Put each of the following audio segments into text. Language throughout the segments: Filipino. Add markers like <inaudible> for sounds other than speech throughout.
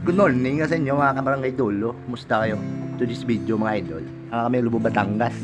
Good morning sa inyo mga kabarangay Dulo. Musta kayo? To this video mga idol. Ang kami Lubo Batangas.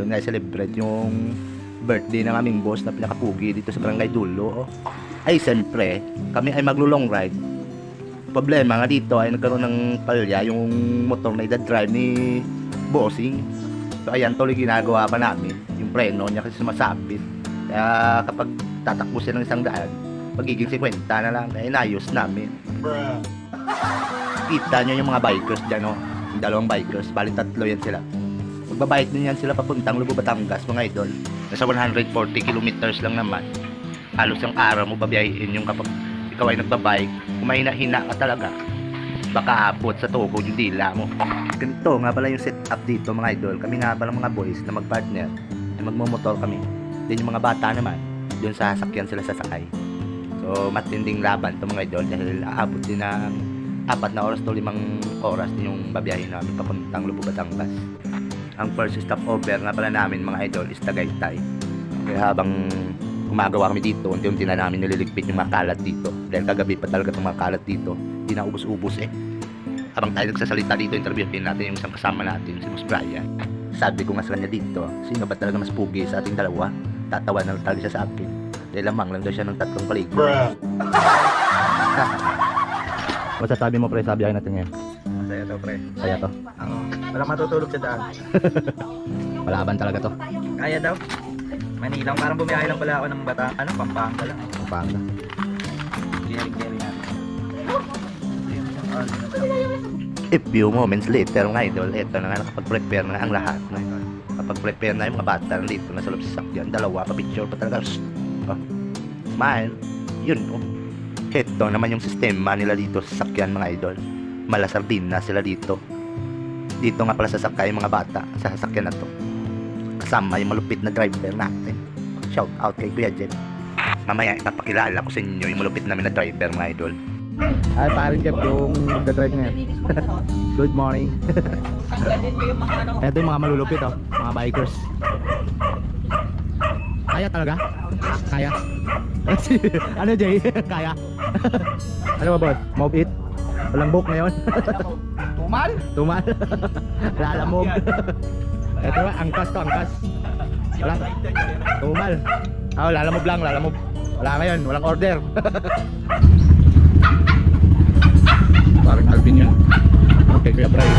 Doon nga celebrate yung birthday ng aming boss na pinakapugi dito sa barangay Dulo. Oh. Ay siyempre, kami ay maglo-long ride. Problema nga dito ay nagkaroon ng palya yung motor na idadrive ni Bossing. So ayan, tuloy ginagawa pa namin. Yung preno niya kasi sumasabit. Kaya kapag tatakbo siya ng isang daan, magiging 50 na lang. Kaya inayos namin. Kita nyo yung mga bikers dyan, no? Yung dalawang bikers, bali tatlo yan sila. Magbabike din yan sila papuntang Lubo, Batangas, mga idol. Nasa 140 kilometers lang naman. Halos yung araw mo babiyahin yung kapag ikaw ay nagbabike, kung mahina-hina ka talaga, baka abot sa tuhod yung dila mo. Ganito nga pala yung setup dito, mga idol. Kami nga pala mga boys na magpartner, na magmumotor kami. Then yung mga bata naman, doon sa sasakyan sila sasakay. So, matinding laban to mga idol dahil aabot din ng apat na oras to limang oras din yung babiyahin namin papuntang Lubo, Batangas. Ang first stop over nga pala namin mga idol is Tagaytay. Kaya habang gumagawa kami dito, unti-unti na namin nililigpit yung mga kalat dito. Dahil kagabi pa talaga itong mga kalat dito. Hindi na ubus-ubus eh. Habang tayo nagsasalita dito, interviewin natin yung isang kasama natin, si Mus Brian. Sabi ko nga sa kanya dito, sino ba talaga mas pugi sa ating dalawa? Tatawa na talaga siya sa akin. Dahil lamang lang daw siya ng tatlong paligid. <laughs> Basta sabi mo pre, sabi ay natin ngayon. Masaya to, pre. Kaya to. Ang walang matutulog sa daan. <laughs> Palaban talaga to. Kaya daw. Manila, parang bumiyahe lang pala ako ng bata, ano, Pampanga lang. Pampanga. Clearing-clearing natin. A few moments later mga idol, eto na nga nakapag-prepare na ang lahat. No? Kapag-prepare na yung mga bata dito na sa loob sa sakyan, dalawa pa picture pa talaga. Oh. Smile. Yun oh. Ito naman yung sistema nila dito sa sakyan mga idol. Malasardin na sila dito. Dito nga pala sasakay yung mga bata sa sasakyan na to. Kasama yung malupit na driver natin. Shout out kay Kuya Jet. Mamaya ipapakilala ko sa inyo yung malupit namin na driver mga idol. Ay, parin Jeff, yung magdadrive ngayon. <laughs> Good morning. Ito yung mga malulupit, oh. Mga bikers. Kaya talaga? Kaya? <laughs> ano, Jay? Kaya? <laughs> ano ba, boss? Move it? Walang book ngayon? <laughs> Tumal? Tumal? Lalamog. Ito ba, angkas to, angkas. Walang, tumal. Oh, lalamog lang, lalamog. Wala ngayon, walang order. Parang Alvin yun. Okay, Kuya Bray.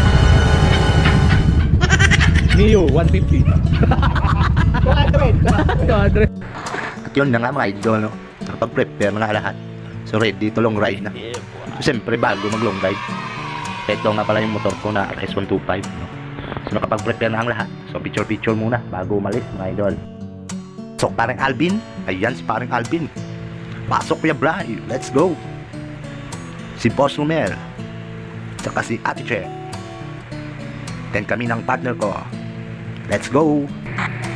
Neo, 150. 200. At yun na nga mga idol, no? Nakapag-prepare na lahat. So ready to long ride na. So, siyempre bago mag long ride. Ito nga pala yung motor ko na RS125, no? So nakapag-prepare na ang lahat. So picture-picture muna bago umalis mga idol. So parang Alvin, ayan si parang Alvin. Pasok Kuya Bray, let's go. Si Boss Romel, tsaka si Ate Che. Then kami ng partner ko. Let's go!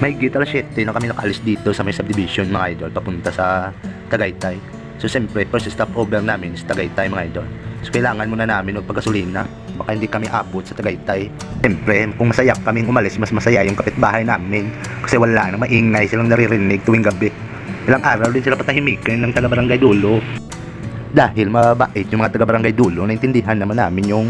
May git alas 7 na kami nakaalis dito sa may subdivision mga idol papunta sa Tagaytay. So siyempre, first stop over namin is Tagaytay mga idol. So kailangan muna namin magpagasolina. Baka hindi kami abot sa Tagaytay. Siyempre, kung masaya kaming umalis, mas masaya yung kapitbahay namin. Kasi wala nang maingay silang naririnig tuwing gabi. Ilang araw din sila patahimikin ng taga-barangay dulo. Dahil mabait yung mga taga-barangay dulo, naintindihan naman namin yung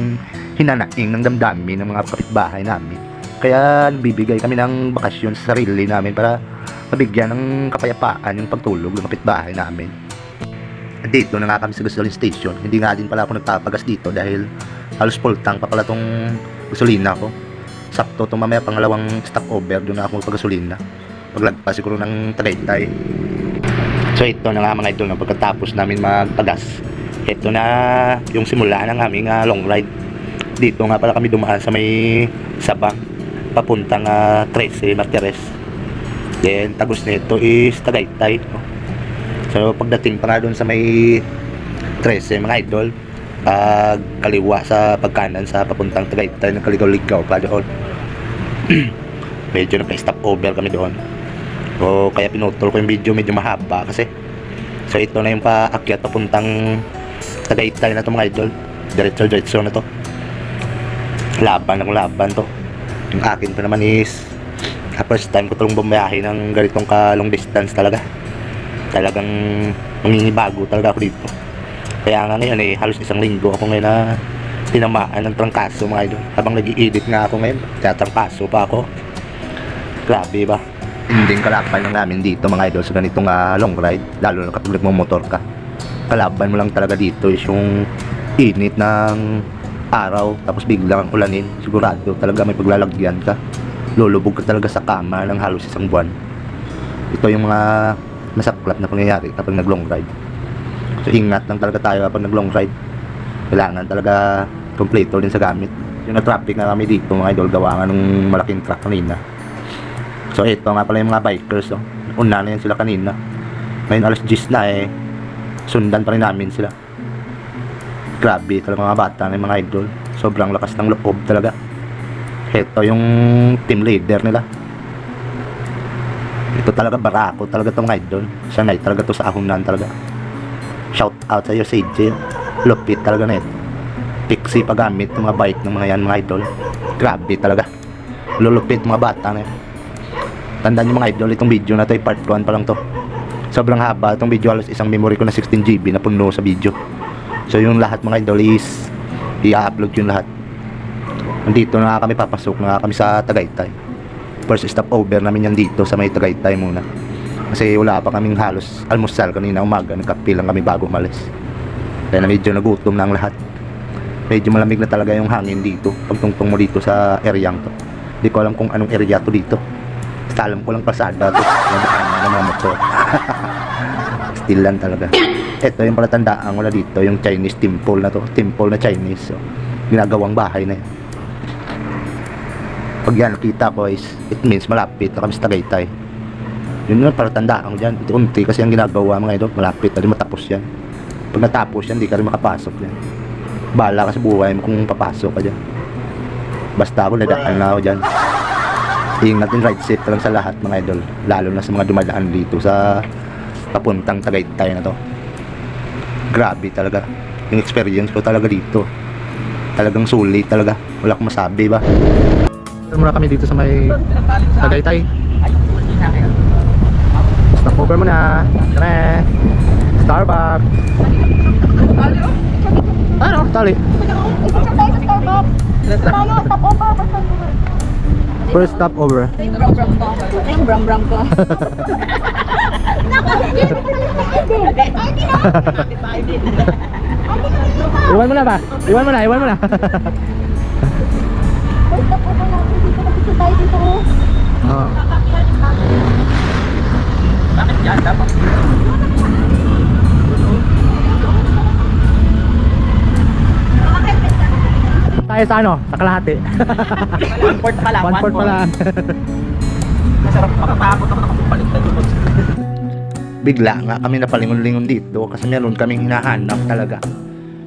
hinanaing ng damdamin ng mga kapitbahay namin. Kaya bibigay kami ng bakasyon sa sarili namin para mabigyan ng kapayapaan yung pagtulog ng kapitbahay namin. At Dito na nga kami sa gasoline station. Hindi nga din pala ako nagpapagas dito dahil halos full tank pa pala tong gasolina ko. Sakto itong mamaya pangalawang stopover doon na ako magpagasolina. Paglagpas siguro ng Tagaytay. So ito na nga mga idol na pagkatapos namin magpagas. Ito na yung simula ng aming ah, long ride. Dito nga pala kami dumaan sa may Sabang papuntang uh, 13 Martires. Then tagos nito is Tagaytay. no? So pagdating pa nga doon sa may 13 mga idol, pag kaliwa sa pagkanan sa papuntang Tagaytay, nagkaligaw-ligaw pa doon. <clears throat> medyo nagka-stop over kami doon. So, kaya pinutol ko yung video medyo mahaba kasi. So, ito na yung paakyat papuntang Tagaytay na to mga idol. Diretso-diretso na to. Laban ng laban to. Yung akin pa naman is first time ko tulong bumiyahe ng ganitong ka long distance talaga. Talagang mangingibago talaga ako dito. Kaya nga ngayon eh, halos isang linggo ako ngayon na tinamaan ng trangkaso mga idol. Habang nag edit nga ako ngayon, tatrangkaso pa ako. Grabe ba? Hindi kalaban lang namin dito mga idol sa ganitong ah, long ride. Lalo na kapag nagmamotor ka. Kalaban mo lang talaga dito is yung init ng araw tapos biglang ulanin. Sigurado talaga may paglalagyan ka. Lulubog ka talaga sa kama ng halos isang buwan. Ito yung mga masaklap na pangyayari kapag nag long ride. So ingat lang talaga tayo kapag nag long ride. Kailangan talaga kompleto din sa gamit. Yung na-traffic na kami dito mga idol gawa nga nung malaking truck kanina. So ito nga pala yung mga bikers. Oh. Una na yan sila kanina. Ngayon alas 10 na eh. Sundan pa rin namin sila. Grabe talaga mga bata ng mga idol. Sobrang lakas ng loob talaga. Ito yung team leader nila. Ito talaga barako talaga itong idol. Sanay talaga to sa ahunan talaga. Shout out sa iyo CJ. Lupit talaga na ito. Pixie paggamit ng mga bike ng mga yan mga idol. Grabe talaga. Lulupit mga bata na yan. Tandaan nyo mga idol, itong video na to ay part 1 pa lang to. Sobrang haba itong video, halos isang memory ko na 16GB na puno sa video. So yung lahat mga idol is i-upload yung lahat. Nandito na kami papasok na kami sa Tagaytay. First stop over namin yan dito sa may Tagaytay muna. Kasi wala pa kaming halos almusal kanina umaga, nagkape lang kami bago umalis. Kaya medyo nagutom na ang lahat. Medyo malamig na talaga yung hangin dito pagtungtong mo dito sa areang to. Hindi ko alam kung anong area to dito. Basta alam ko lang pasada to. Nadaan na ng mga motor. Still lang talaga. Ito yung palatandaan na dito, yung Chinese temple na to. Temple na Chinese. So, ginagawang bahay na yan. Pag yan, kita ko is, it means malapit na kami sa Tagaytay. Yun yung palatandaan ko dyan. Unti kasi ang ginagawa mga idol, malapit na matapos yan. Pag natapos yan, di ka rin makapasok yan. Bala ka sa buhay mo kung papasok ka dyan. Basta ako nadaan na ako dyan. Ingat din ride safe lang sa lahat mga idol. Lalo na sa mga dumadaan dito sa papuntang Tagaytay na to. Grabe talaga. Yung experience ko talaga dito. Talagang sulit talaga. Wala akong masabi ba. Muna kami dito sa may Tagaytay. Stop over muna. Tara. Starbucks. Ano? Tali. First stop over. Yung bram-bram ko. <laughs> Iwan mo na ba? Iwan mo na, iwan mo na. Oo. Bakit yan? Dapat. Tayo sa ano? Sa kalahati. One port pa lang. One port pa lang. Masarap. Makatakot ako na. Bigla nga kami napalingon-lingon dito kasi meron kaming hinahanap talaga.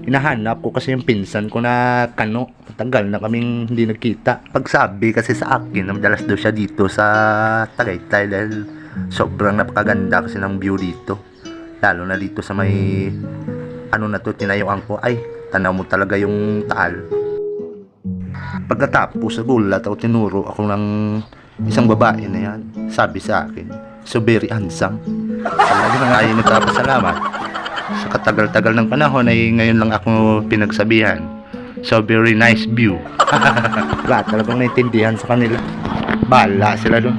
Hinahanap ko kasi yung pinsan ko na kano. Tagal na kaming hindi nagkita. Pagsabi kasi sa akin, madalas daw siya dito sa Tagaytay dahil sobrang napakaganda kasi ng view dito. Lalo na dito sa may ano na to, tinayuan ko. Ay, tanaw mo talaga yung taal. Pagkatapos sa gulat ako tinuro ako ng isang babae na yan. Sabi sa akin, so very handsome. Talaga na ay nagpapasalamat. Sa katagal-tagal ng panahon ay ngayon lang ako pinagsabihan. So very nice view. <laughs> Wala talagang naintindihan sa kanila. Bala sila dun.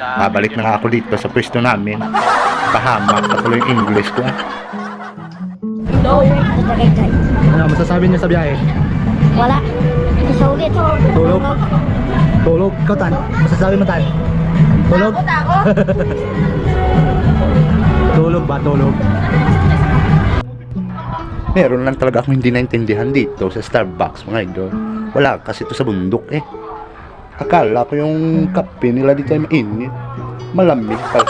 Babalik na nga ako dito sa pwesto namin. Pahamak na tuloy yung English ko. ah. Ano masasabi niyo sa biyahe? Wala. Isa ulit. Tulog? Tulog? Ikaw tan? Masasabi mo tan? Tulog? Takot ako. <laughs> Tulog ba? Tulog? Meron lang talaga akong hindi naintindihan dito sa Starbucks mga idol. Wala kasi ito sa bundok eh. Akala ko yung kape nila dito ay mainit. Malamig pa.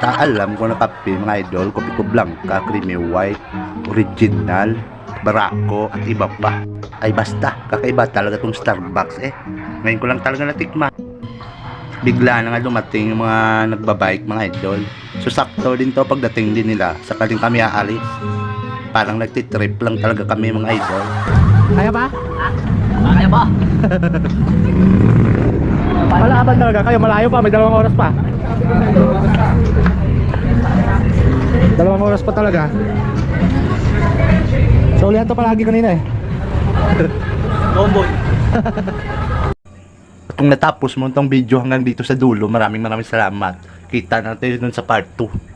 Ta alam ko na kape mga idol, kopi ko blanca, creamy white, original, barako at iba pa. Ay basta, kakaiba talaga tong Starbucks eh. Ngayon ko lang talaga natikman. Bigla na nga dumating yung mga nagbabike mga idol. So sakto din to pagdating din nila, sakaling kami aalis. Parang nagtitrip lang talaga kami mga idol. Kaya ba? Ano ba? <laughs> Malaban talaga kayo, malayo pa, may dalawang oras pa. Dalawang oras pa talaga. Saulihan to palagi kanina eh. Tomboy. <laughs> Kung natapos mo itong video hanggang dito sa dulo, maraming maraming salamat. Kita natin dun sa part 2.